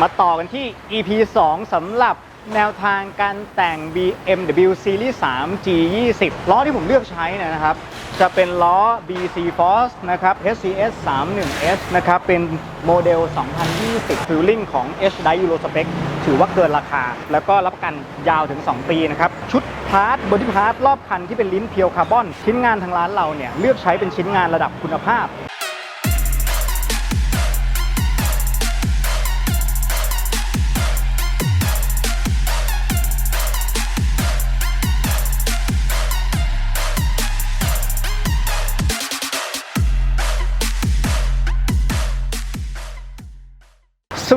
มาต่อกันที่ EP 2สำหรับแนวทางการแต่ง BMW Series 3 G20 ล้อที่ผมเลือกใช้นะครับ จะเป็นล้อ BC Force นะครับ HCS 31S นะครับ เป็นโมเดล 2020 Feeling ของ H d i Euro Spec ถือว่าเกินราคา แล้วก็รับประกันยาวถึง 2 ปีนะครับ ชุดพาร์ทบอดี้พาร์ทรอบคันที่เป็นลิ้นเพียวคาร์บอน ชิ้นงานทางร้านเราเนี่ย เลือกใช้เป็นชิ้นงานระดับคุณภาพ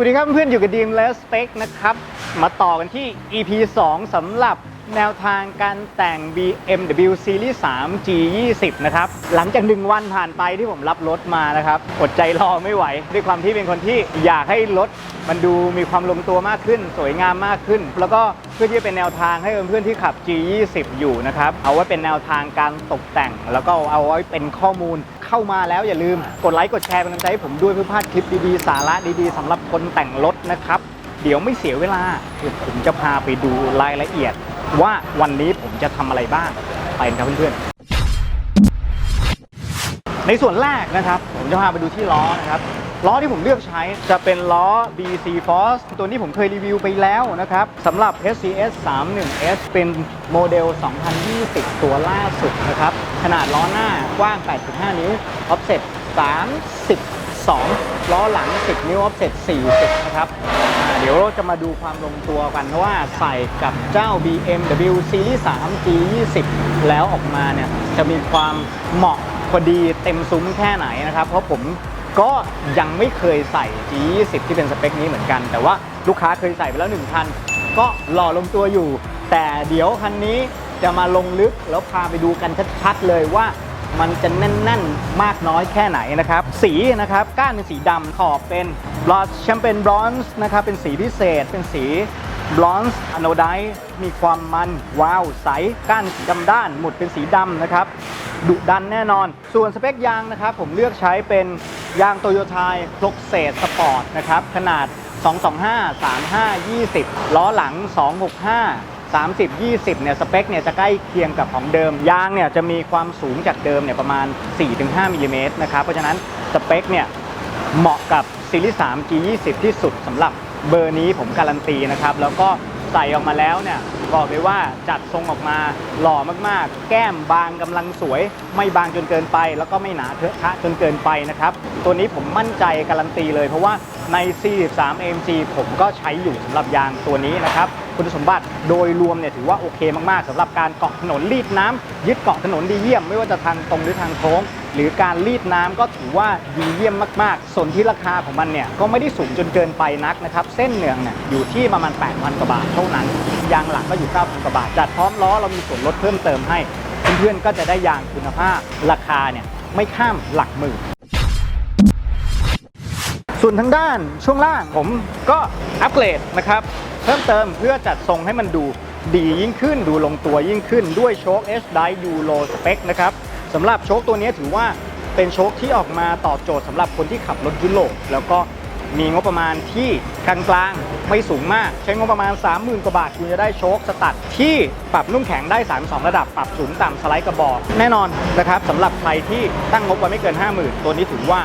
ดีครับเพื่อนๆอยู่กับดีมและสเปคนะครับ มาต่อกันที่ EP 2สำหรับแนวทางการแต่ง BMW Series 3 G20 นะครับ หลังจากหนึ่งวันผ่านไปที่ผมรับรถมานะครับ อดใจรอไม่ไหว ด้วยความที่เป็นคนที่อยากให้รถมันดูมีความลงตัวมากขึ้น สวยงามมากขึ้น แล้วก็เพื่อที่จะเป็นแนวทางให้เพื่อนๆที่ขับ G20 อยู่นะครับ เอาไว้เป็นแนวทางการตกแต่ง แล้วก็เอาไว้เป็นข้อมูล เข้ามาแล้วอย่าลืมกดไลค์กดแชร์เป็นกำลังใจให้ผมด้วยเพื่อพลาดคลิปดีๆ สาระดีๆสำหรับคนแต่งรถนะครับ เดี๋ยวไม่เสียเวลาเดี๋ยวผมจะพาไปดูรายละเอียด ว่าวันนี้ผมจะทำอะไรบ้างไปกันครับเพื่อนๆในส่วนแรกนะครับ ผมจะพาไปดูที่ล้อนะครับ ล้อที่ผมเลือกใช้จะเป็นล้อ BC Force ตัวนี้ผมเคยรีวิวไปแล้วนะครับสำหรับ HCS 31S เป็นโมเดล 2020 ตัวล่าสุดนะครับ ขนาดล้อหน้ากว้าง 8.5 นิ้ว offset 32 ล้อหลัง 10 นิ้ว offset 40 นะครับ เดี๋ยวเราจะมาดูความลงตัวกันว่าใส่กับเจ้า BMW Series 3 G20 แล้วออกมาเนี่ยจะมีความเหมาะพอดีเต็มซุ้มแค่ไหนนะครับ เพราะผม ก็ยังไม่เคยใส่ G20 ที่เป็นสเปคนี้เหมือนกัน แต่ว่าลูกค้าเคยใส่ไปแล้วหนึ่งคันก็หล่อลงตัวอยู่ แต่เดี๋ยวคันนี้จะมาลงลึกแล้วพาไปดูกันชัดๆเลยว่ามันจะแน่นๆ มากน้อยแค่ไหนนะครับ สีนะครับก้านเป็นสีดำขอบเป็นบลอสแชมเปญบรอนซ์นะครับเป็นสีพิเศษเป็นสีบลอนซ์อโนไดมีความมันว้าวใสก้านสีดำด้านหมุดเป็นสีดำนะครับดุดันแน่นอน ส่วนสเปคยางนะครับ ผมเลือกใช้เป็น ยางโตโยต้าคลกเศษสปอร์ตนะครับ ขนาด 225 35 20 ล้อหลัง 265 30 20 เนี่ย สเปค เนี่ย จะใกล้เคียงกับของเดิม ยาง เนี่ย จะมีความสูงจากเดิม เนี่ย ประมาณ 4-5 มิลลิเมตรนะครับ เพราะฉะนั้น สเปค เนี่ย เหมาะกับซีรีส์3 G20 ที่สุดสำหรับเบอร์นี้ผมการันตีนะครับ แล้วก็ ใส่ออกมาแล้วเนี่ยบอกเลยว่าจัดทรงออกมาหล่อมากๆ แก้มบางกำลังสวย ไม่บางจนเกินไป แล้วก็ไม่หนาเทอะทะจนเกินไปนะครับ ตัวนี้ผมมั่นใจการันตีเลย เพราะว่าใน 43 AMG ผมก็ใช้อยู่สำหรับยางตัวนี้นะครับ คุณสมบัติโดยรวมเนี่ยถือว่าโอเคมากๆสำหรับการเกาะถนนรีดน้ำยึดเกาะถนนดีเยี่ยม ไม่ว่าจะทางตรงหรือทางโค้ง หรือการรีดน้ำก็ถือว่าดีเยี่ยมมากๆ ส่วนที่ราคาของมันเนี่ยก็ไม่ได้สูงจนเกินไปนักนะครับ เส้นเนืองเนี่ยอยู่ที่ประมาณ 8,000 กว่าบาทเท่านั้น ยางหลังก็อยู่ 9,000 กว่าบาท จัดพร้อมล้อเรามีส่วนลดเพิ่มเติมให้ เพื่อนๆก็จะได้ยางคุณภาพ ราคาเนี่ยไม่ข้ามหลักหมื่นส่วนทางด้านช่วงล่างผมก็อัปเกรดนะครับเพิ่มเติมเพื่อจัดทรงให้มันดูดียิ่งขึ้นดูลงตัวยิ่งขึ้นด้วยโชค H d i Euro Spec นะครับ สำหรับโชคตัวนี้ถือว่าเป็นโชคที่ออกมาตอบโจทย์สำหรับคนที่ขับรถยุโรปแล้วก็มีงบประมาณที่กลางๆไม่สูงมาก ใช้งบประมาณ 30,000 กว่าบาท คุณจะได้โชคสตัดที่ปรับนุ่มแข็งได้ 32 ระดับปรับสูงต่ำสไลด์กระบอก แน่นอนนะครับสำหรับใครที่ตั้งงบไว้ไม่เกิน 50,000 ตัวนี้ถือว่า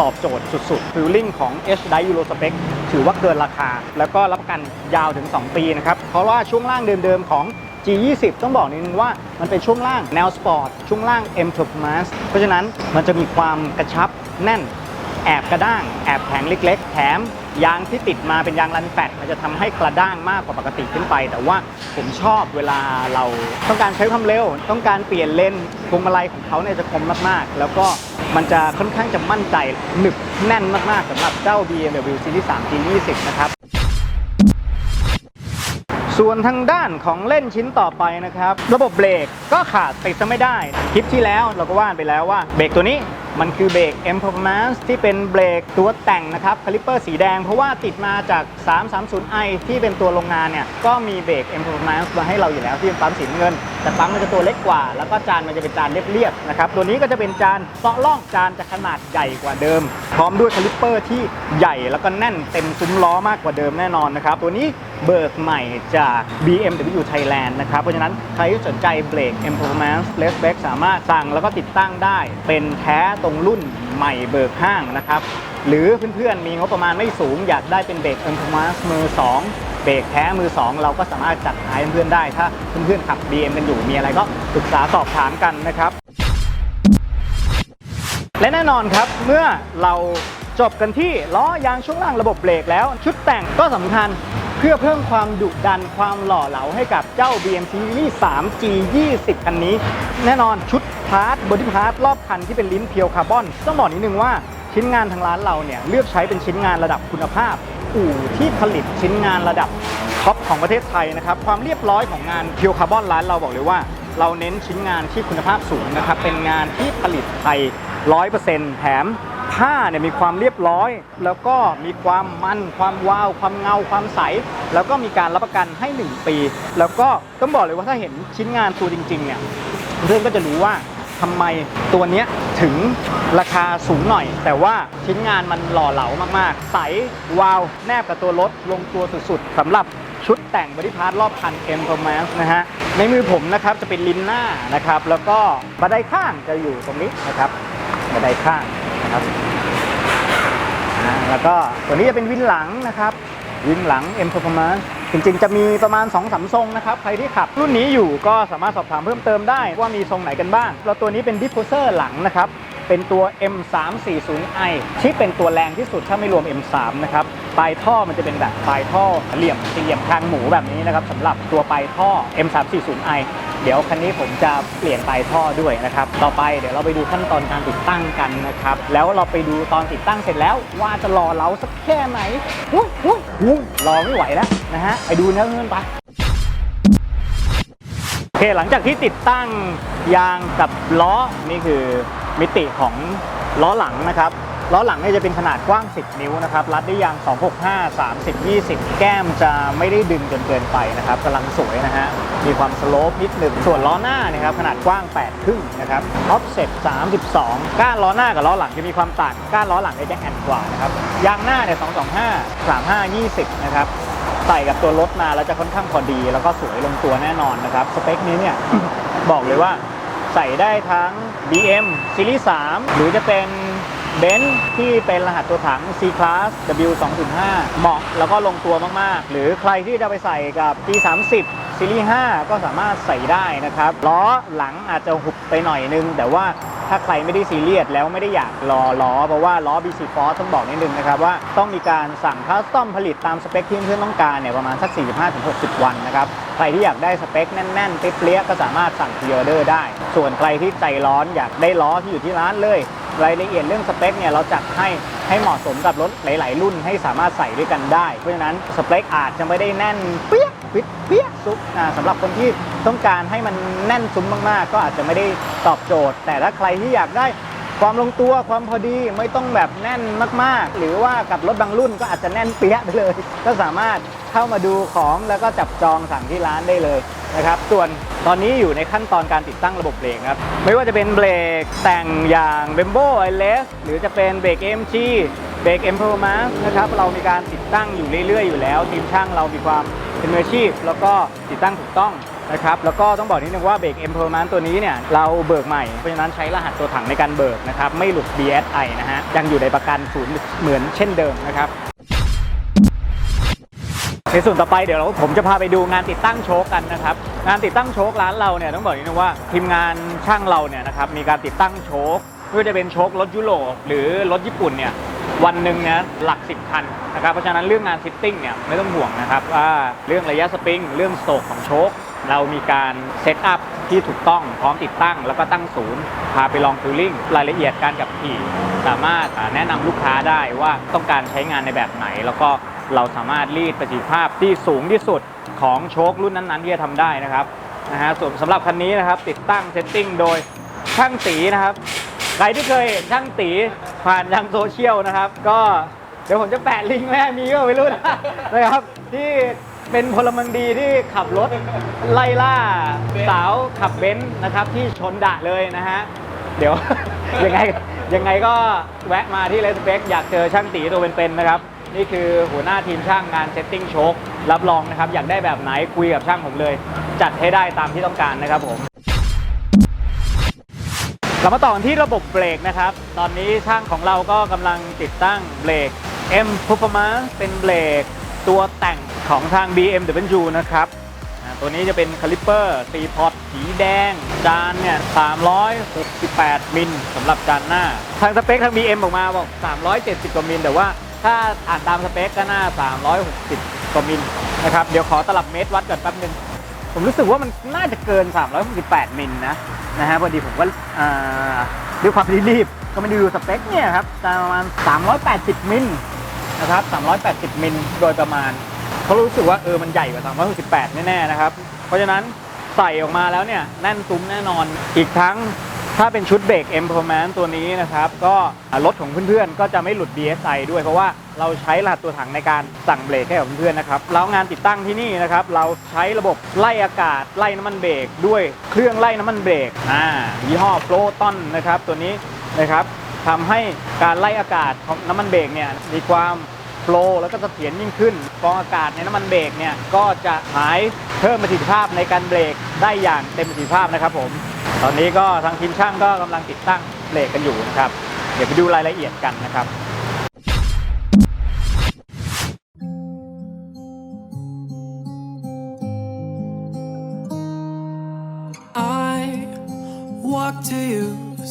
ตอบโจทย์สุดๆฟิลลิ่งของ H d i Euro Spec ถือว่าเกินราคา แล้วก็รับประกันยาวถึง 2 ปีนะครับเพราะว่าช่วงล่างเดิมๆของ G20 ต้องบอกนิดนึงว่ามันเป็นช่วงล่างแนวสปอร์ตช่วงล่าง M Performance เพราะฉะนั้นมันจะมีความกระชับแน่น แอบกระด้าง แอบแข็งเล็ก ๆ แถมยางที่ติดมาเป็นยางรันแฟตมันจะทำให้กระด้างมากกว่าปกติขึ้นไป แต่ว่าผมชอบเวลาเราต้องการใช้ความเร็ว ต้องการเปลี่ยนเลนพวงมาลัยของเขาเนี่ยจะคมมากๆ แล้วก็มันจะค่อนข้างจะมั่นใจหนึบแน่นมากๆสำหรับเจ้า BMW Series 3 G20 นะครับ ส่วนทางด้านของเล่นชิ้นต่อไปนะครับ ระบบเบรกก็ขาดติดซะไม่ได้ คลิปที่แล้วเราก็ว่านไปแล้วว่าเบรกตัวนี้ มันคือเบรก M Performance ที่เป็นเบรกตัวแต่งนะครับคาลิปเปอร์สีแดง เพราะว่าติดมาจาก 330i ที่เป็นตัวโรงงานเนี่ย ก็มีเบรก M Performance มาให้เราอยู่แล้วที่เป็นปั๊มสีเงิน แต่ปั๊มมันจะตัวเล็กกว่า แล้วก็จานมันจะเป็นจานเรียบๆนะครับ ตัวนี้ก็จะเป็นจานเซาะล่องจานจะขนาดใหญ่กว่าเดิม พร้อมด้วยคาลิปเปอร์ที่ใหญ่แล้วก็แน่นเต็มซุ้มล้อมากกว่าเดิมแน่นอนนะครับตัวนี้เบิกใหม่จาก BMW Thailand นะครับ เพราะฉะนั้นใครที่สนใจเบรก M Performance l e s b a c k สามารถสั่งแล้วก็ติดตั้งได้เป็นแท้ตรงรุ่นใหม่เบิกห้างนะครับ หรือเพื่อนๆมีงบประมาณไม่สูงอยากได้เป็นเบรก M Performance มือ 2 เบรกแท้มือ 2 เราก็สามารถจัดห้เพื่อนๆได้ ถ้าเพื่อนๆขับ BM กันอยู่มีอะไรก็ปรึกษาสอบถามกันนะครับ และแน่นอนครับเมื่อเราจบกันที่ล้อยางช่วงล่างระบบเบรกแล้วชุดแต่งก็สำคัญ เพื่อเพิ่มความดุดันความหล่อเหลาให้กับเจ้า BM Series 3 G20 คันนี้ แน่นอนชุดพาร์ทบอดี้พาร์ทรอบคันที่เป็นลิ้นเพียวคาร์บอนต้องบอกนิดนึงว่าชิ้นงานทางร้านเราเนี่ยเลือกใช้เป็นชิ้นงานระดับคุณภาพ อู่ที่ผลิตชิ้นงานระดับท็อปของประเทศไทยนะครับความเรียบร้อยของงานเพียวคาร์บอนร้านเราบอกเลยว่า เราเน้นชิ้นงานที่คุณภาพสูงนะครับเป็นงานที่ผลิตไทย 100%แถม ผ้าเนี่ยมีความเรียบร้อย แล้วก็มีความมันความวาว ความเงา ความใส แล้วก็มีการรับประกันให้ 1 ปี แล้วก็ต้องบอกเลยว่าถ้าเห็นชิ้นงานตัวจริงๆเนี่ยเพื่อนก็จะรู้ว่าทำไมตัวเนี้ยถึงราคาสูงหน่อย แต่ว่าชิ้นงานมันหล่อเหลามากๆ ใสวาว แนบกับตัวรถลงตัวสุดๆสำหรับชุดแต่งบริพาร์ทรอบคัน M p r o m a n c e นะฮะ ในมือผมนะครับจะเป็นลิ้นหน้านะครับ แล้วก็บันไดข้างจะอยู่ตรงนี้นะครับบันไดข้าง นะครับแล้วก็ตัวนี้จะเป็นวินหลังนะครับ วินหลัง M Performance จริงๆ จะมีประมาณ2อสทรงนะครับ ใครที่ขับรุ่นนี้อยู่ก็สามารถสอบถามเพิ่มเติมได้ว่ามีทรงไหนกันบ้าง แล้วตัวนี้เป็นดิโพเซอร์หลังนะครับ เป็นตัว M340i ที่เป็นตัวแรงที่สุดถ้าไม่รวม M3 นะครับปลายท่อมันจะเป็นแบบปลายท่อเหลี่ยมสี่เหลี่ยมคางหมูแบบนี้นะครับสำหรับตัวปลายท่อ M340i เดี๋ยวคันนี้ผมจะเปลี่ยนปลายท่อด้วยนะครับ ต่อไปเดี๋ยวเราไปดูขั้นตอนการติดตั้งกันนะครับ แล้วเราไปดูตอนติดตั้งเสร็จแล้วว่าจะรอเราสักแค่ไหนอุ๊ยอุ๊ยรอไม่ไหวแล้วนะฮะ ไปดูนะเพื่อนๆไปโอเคหลังจากที่ติดตั้งยางกับล้อนี่คือ มิติของล้อหลังนะครับล้อหลังเนี่ยจะเป็นขนาดกว้าง 10 นิ้วนะครับรัดด้วยยาง 265 30 20 แก้มจะไม่ได้ดึงจนเกินไปนะครับกำลังสวยนะฮะมีความสโลปนิดหนึ่งส่วนล้อหน้านะครับขนาดกว้าง8ครึ่งนะครับออฟเซ็ต32 ก้านล้อหน้ากับล้อหลังจะมีความต่างก้านล้อหลังจะแอนกว่านะครับยางหน้าเนี่ย225 35 20 นะครับใส่กับตัวรถมาแล้วจะค่อนข้างพอดี แล้วก็สวยลงตัวแน่นอนนะครับสเปคนี้เนี่ยบอกเลยว่า ใส่ได้ทั้ง BM ซีรีส์3หรือจะเป็นเบนซ์ที่เป็นรหัสตัวถัง C Class W 2 0 5เหมาะแล้วก็ลงตัวมาก ๆ หรือใครที่จะไปใส่กับ G 3 0ซีรีส์5ก็สามารถใส่ได้นะครับ ล้อหลังอาจจะหุบไปหน่อยนึง แต่ว่า ถ้าใครไม่ได้ซีเรียสแล้วไม่ได้อยากรอล้อ เพราะว่าล้อ BC Force ต้องบอกนิดนึงนะครับว่าต้องมีการสั่งคัสตอมผลิตตามสเปคที่เพื่อนต้องการเนี่ยประมาณสัก 45-60 วันนะครับใครที่อยากได้สเปคแน่นๆเปรี้ยก็สามารถสั่งพรีออเดอร์ได้ ส่วนใครที่ใจร้อนอยากได้ล้อที่อยู่ที่ร้านเลย รายละเอียดเรื่องสเปคเนี่ยเราจัดให้ให้เหมาะสมกับรถหลาย ๆ รุ่นให้สามารถใส่ด้วยกันได้ เพราะฉะนั้นสเปคอาจจะไม่ได้แน่นเปี้ย ปิดเปี้ยซุปสำหรับคนที่ต้องการให้มันแน่นซุ้มมากๆ ก็อาจจะไม่ได้ตอบโจทย์ แต่ถ้าใครที่อยากได้ความลงตัวความพอดีไม่ต้องแบบแน่นมาก ๆ หรือว่ากับรถบางรุ่นก็อาจจะแน่นเปี้ยไปเลย ก็สามารถเข้ามาดูของแล้วก็จับจองสั่งที่ร้านได้เลยนะครับส่วนตอนนี้อยู่ในขั้นตอนการติดตั้งระบบเบรกครับ ไม่ว่าจะเป็นเบรกแต่งอย่าง b e m b o i l e s หรือจะเป็นเบรก MG เบรก M Performance นะครับเรามีการติดตั้งอยู่เรื่อยๆอยู่แล้ว ทีมช่างเรามีความ เป็นมืออาชีพ แล้วก็ติดตั้งถูกต้องนะครับแล้วก็ต้องบอกนิดนึงว่าเบรก M Performance ตัวนี้เนี่ยเราเบิกใหม่ เพราะฉะนั้นใช้รหัสตัวถังในการเบิกนะครับไม่หลุด BSI นะฮะยังอยู่ในประกันศูนย์เหมือนเช่นเดิมนะครับในส่วนต่อไปเดี๋ยวเราผมจะพาไปดูงานติดตั้งโชคกันนะครับงานติดตั้งโชคร้านเราเนี่ยต้องบอกนิดนึงว่าทีมงานช่างเราเนี่ยนะครับมีการติดตั้งโชค ไม่ว่าจะเป็นโชครถยุโรปหรือรถญี่ปุ่นเนี่ยวันหนึ่งเนี่ยหลัก 10 คันนะครับเพราะฉะนั้นเรื่องงานฟิตติ้งเนี่ยไม่ต้องห่วงนะครับว่าเรื่องระยะสปริง เรื่องโตรกของโชคเรามีการเซตอัพที่ถูกต้องพร้อมติดตั้ง แล้วก็ตั้งศูนย์ พาไปลองฟิลลิ่งรายละเอียดการขับขี่ สามารถแนะนำลูกค้าได้ว่าต้องการใช้งานในแบบไหน แล้วก็เราสามารถรีดประสิทธิภาพที่สูงที่สุดของโชครุ่นนั้นๆที่จะทำได้นะครับนะฮะส่วนสำหรับคันนี้นะครับติดตั้งเซตติ้งโดยช่างตีนะครับ ใครที่เคยเห็นช่างตีผ่านทางโซเชียลนะครับ ก็เดี๋ยวผมจะแปะลิงก์ไว้ให้มีก็ไม่รู้นะนะครับ ที่เป็นพลเมืองดีที่ขับรถไล่ล่าสาวขับเบนซ์นะครับ ที่ชนดะเลยนะฮะ เดี๋ยว ยังไงยังไงก็แวะมาที่เลสเปกอยากเจอช่างตีตัวเป็นๆนะครับ นี่คือหัวหน้าทีมช่างงานเซตติ้งโชครับรองนะครับ อยากได้แบบไหนคุยกับช่างผมเลย จัดให้ได้ตามที่ต้องการนะครับผม เรามาต่อกันที่ระบบเบรกนะครับ ตอนนี้ช่างของเราก็กำลังติดตั้งเบรก M Performance เป็นเบรกตัวแต่งของทาง BMW นะครับตัวนี้จะเป็นคาลิปเปอร์ตีพอตสีแดง จานเนี่ย 368 มิลสำหรับจานหน้า ทางสเปคทาง BM ออกมาบอก 370 กว่ามิล แต่ว่าถ้าอ่านตามสเปคก็น่า360 กว่ามิลนะครับ เดี๋ยวขอตลับเมตรวัดก่อนแป๊บนึง ผมรู้สึกว่ามันน่าจะเกิน 368 มิลนะ นะฮะพอดีผมก็ด้วยความรีบก็ไม่ได้ดูสเปคเนี่ยครับประมาณ 380 มิลนะครับ 380 มิลโดยประมาณเขารู้สึกว่าเออมันใหญ่กว่า 368 แน่ๆนะครับ เพราะฉะนั้นใส่ออกมาแล้วเนี่ยแน่นซุ้มแน่นอนอีกทั้ง ถ้าเป็นชุดเบรก M Performance ตัวนี้นะครับ ก็รถของเพื่อนๆ ก็จะไม่หลุด DSI ด้วยเพราะว่าเราใช้รหัสตัวถังในการสั่งเบรกให้กับเพื่อนๆนะครับแล้วงานติดตั้งที่นี่นะครับ เราใช้ระบบไล่อากาศไล่น้ำมันเบรกด้วยเครื่องไล่น้ำมันเบรกอ่ายี่ห้อโฟลตันนะครับตัวนี้นะครับทำให้การไล่อากาศของน้ำมันเบรกเนี่ยมีความ ฟลว์แล้วก็เสถียรยิ่งขึ้นกรองอากาศในน้ำมันเบรกเนี่ยก็จะหายเพิ่มประสิทธิภาพในการเบรกได้อย่างเต็มประสิทธิภาพนะครับผมตอนนี้ก็ทางทีมช่างก็กำลังติดตั้งเบรกกันอยู่นะครับ เดี๋ยวไปดูรายละเอียดกันนะครับ I walk to you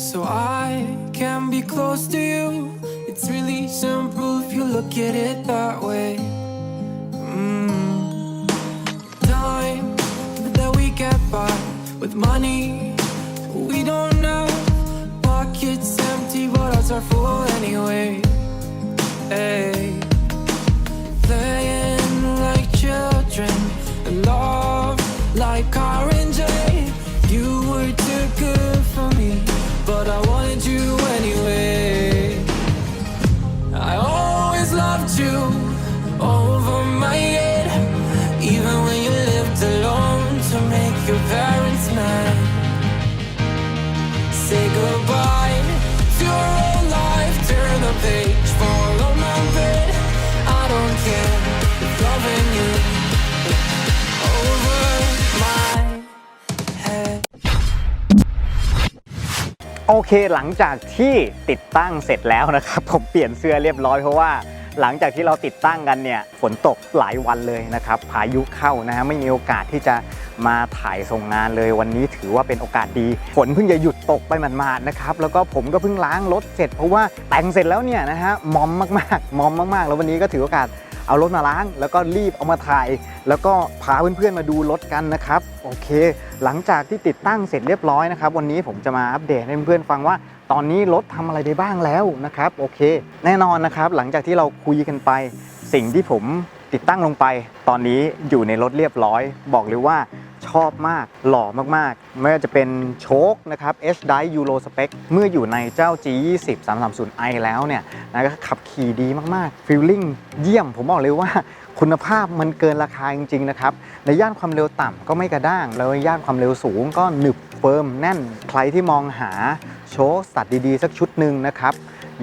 so I can be close to you. It's really simple if you look at it that way. Mm. Time that we get by with money we don't know. Pockets empty, but hearts are full anyway. Hey. Playing like children, love like orange. เคหลังจากที่ติดตั้งเสร็จแล้วนะครับ ผมเปลี่ยนเสื้อเรียบร้อยเพราะว่าหลังจากที่เราติดตั้งกันเนี่ยฝนตกหลายวันเลยนะครับพายุเข้านะฮะไม่มีโอกาสที่จะมาถ่ายส่งงานเลยวันนี้ถือว่าเป็นโอกาสดี ฝนเพิ่งจะหยุดตกไปหมาดๆนะครับแล้วก็ผมก็เพิ่งล้างรถเสร็จเพราะว่าแต่งเสร็จแล้วเนี่ยนะฮะมอมมากๆมอมมากๆ แล้ววันนี้ก็ถือโอกาส เอารถมาล้าง แล้วก็รีบเอามาถ่าย แล้วก็พาเพื่อนๆมาดูรถกันนะครับโอเค หลังจากที่ติดตั้งเสร็จเรียบร้อยนะครับ วันนี้ผมจะมาอัปเดตให้เพื่อนๆฟังว่า ตอนนี้รถทำอะไรได้บ้างแล้วนะครับโอเค แน่นอนนะครับ หลังจากที่เราคุยกันไป สิ่งที่ผมติดตั้งลงไป ตอนนี้อยู่ในรถเรียบร้อย บอกเลยว่า อบมาก หล่อมากๆ ไม่ว่าจะเป็นโชคนะครับ H d i Euro Spec เมื่ออยู่ในเจ้า G20 330i แล้วเนี่ยนะก็ขับขี่ดีมากๆฟีลลิ่งเยี่ยมผมบอกเลยว่าคุณภาพมันเกินราคาจริง ๆ นะครับ ในย่านความเร็วต่ำก็ไม่กระด้าง แล้วย่านความเร็วสูงก็หนึบเฟิร์มแน่น ใครที่มองหาโชคสัตว์ดี ๆ สักชุดหนึ่งนะครับ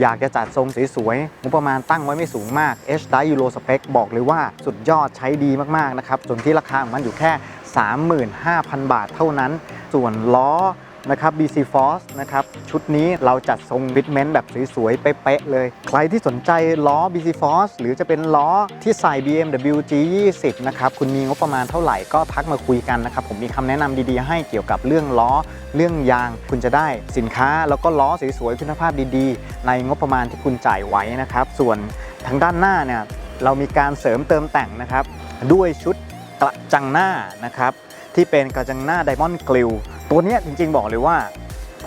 อยากจะจัดทรงสวยๆงบประมาณตั้งไว้ไม่สูงมาก H d i Euro Spec บอกเลยว่าสุดยอดใช้ดีมาก ๆ นะครับส่วนที่ราคาของมันอยู่แค่ 35,000 บาทเท่านั้น ส่วนล้อนะครับ BC Force นะครับชุดนี้เราจัดทรงบิทเมนต์แบบสวยๆ เป๊ะๆเลย ใครที่สนใจล้อ BC Force หรือจะเป็นล้อที่ใส่ BMW G20 นะครับคุณมีงบประมาณเท่าไหร่ก็ทักมาคุยกันนะครับ ผมมีคำแนะนำดีๆ ให้เกี่ยวกับเรื่องล้อเรื่องยาง คุณจะได้สินค้าแล้วก็ล้อสวยๆ คุณภาพดีๆ ในงบประมาณที่คุณจ่ายไว้นะครับ ส่วนทางด้านหน้าเนี่ยเรามีการเสริมเติมแต่งนะครับด้วยชุด กระจังหน้านะครับที่เป็นกระจังหน้าไดมอนด์กลิวตัวนี้จริงๆบอกเลยว่า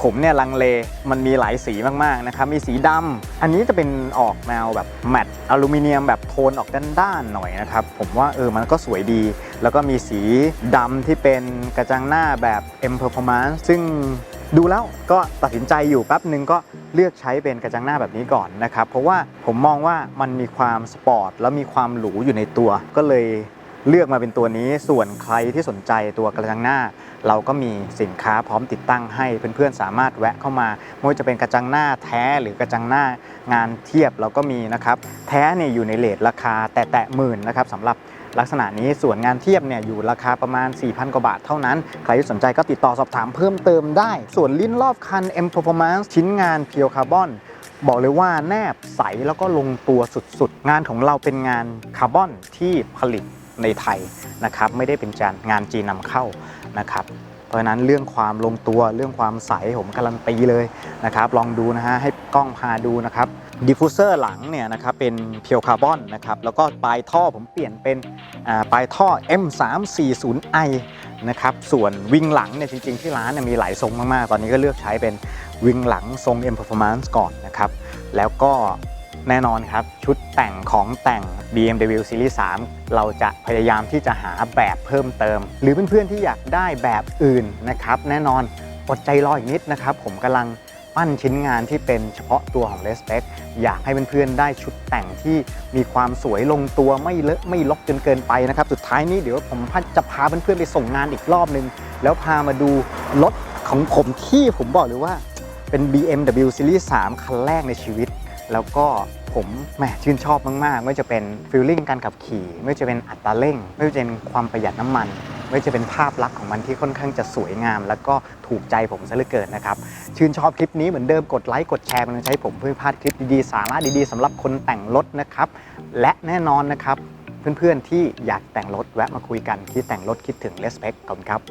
ผมเนี่ยลังเลมันมีหลายสีมากๆนะครับมีสีดำอันนี้จะเป็นออกแนวแบบแมตต์อลูมิเนียมแบบโทนออกด้านๆหน่อยนะครับผมว่าเออมันก็สวยดี แล้วก็มีสีดำที่เป็นกระจังหน้าแบบ M Performance ซึ่งดูแล้วก็ตัดสินใจอยู่แป๊บหนึ่งก็เลือกใช้เป็นกระจังหน้าแบบนี้ก่อนนะครับ เพราะว่าผมมองว่ามันมีความสปอร์ตแล้วมีความหรูอยู่ในตัว ก็เลย เลือกมาเป็นตัวนี้ส่วนใครที่สนใจตัวกระจังหน้า เราก็มีสินค้าพร้อมติดตั้งให้เพื่อนๆสามารถแวะเข้ามาไม่ว่าจะเป็นกระจังหน้าแท้หรือกระจังหน้างานเทียบเราก็มีนะครับแท้เนี่ยอยู่ในเลทราคาแต่แตะหมื่นนะครับสำหรับลักษณะนี้ส่วนงานเทียบเนี่ยอยู่ราคาประมาณ 4,000 กว่าบาทเท่านั้น ใครที่สนใจก็ติดต่อสอบถามเพิ่มเติมได้ ส่วนลิ้นรอบคัน M Performance ชิ้นงานเพียวคาร์บอนบอกเลยว่าแนบใสแล้วก็ลงตัวสุดๆ งานของเราเป็นงานคาร์บอนที่ผลิต ในไทยนะครับไม่ได้เป็นจานงานจีนนำเข้านะครับเพราะฉะนั้นเรื่องความลงตัวเรื่องความใสผมการันตีเลยนะครับลองดูนะฮะให้กล้องพาดูนะครับดิฟฟูเซอร์หลังเนี่ยนะครับเป็นเพียวคาร์บอนนะครับแล้วก็ปลายท่อผมเปลี่ยนเป็นปลายท่อ M340i นะครับส่วนวิงหลังเนี่ยจริง ๆ ที่ร้านเนี่ยมีหลายทรงมาก ๆ ตอนนี้ก็เลือกใช้เป็นวิงหลังทรง M Performance ก่อนนะครับแล้วก็ แน่นอนครับ ชุดแต่งของแต่ง BMW Series 3 เราจะพยายามที่จะหาแบบเพิ่มเติม หรือเพื่อนๆที่อยากได้แบบอื่นนะครับ แน่นอนอดใจรออีกนิดนะครับ ผมกำลังปั้นชิ้นงานที่เป็นเฉพาะตัวของ Respect อยากให้เพื่อนๆได้ชุดแต่งที่มีความสวยลงตัวไม่เลอะไม่ลกจนเกินไปนะครับ สุดท้ายนี้เดี๋ยวผมจะพาเพื่อนๆไปส่งงานอีกรอบนึง แล้วพามาดูรถของผมที่ผมบอกเลยว่าเป็น BMW Series 3 คันแรกในชีวิต แล้วก็ผมแหมชื่นชอบมากๆ ไม่ว่าจะเป็นฟิลลิ่งการขับขี่ไม่ว่าจะเป็นอัตราเร่ง ไม่ว่าจะเป็นความประหยัดน้ำมัน ไม่ว่าจะเป็นภาพลักษณ์ของมันที่ค่อนข้างจะสวยงาม แล้วก็ถูกใจผมซะเหลือเกินนะครับ ชื่นชอบคลิปนี้เหมือนเดิมกดไลค์กดแชร์เป็นใจให้ผมเพื่อพลาดคลิปดีๆ สาระดีๆสำหรับคนแต่งรถนะครับ และแน่นอนนะครับ เพื่อนๆที่อยากแต่งรถแวะมาคุยกันที่แต่งรถคิดถึง Respect ขอบคุณครับ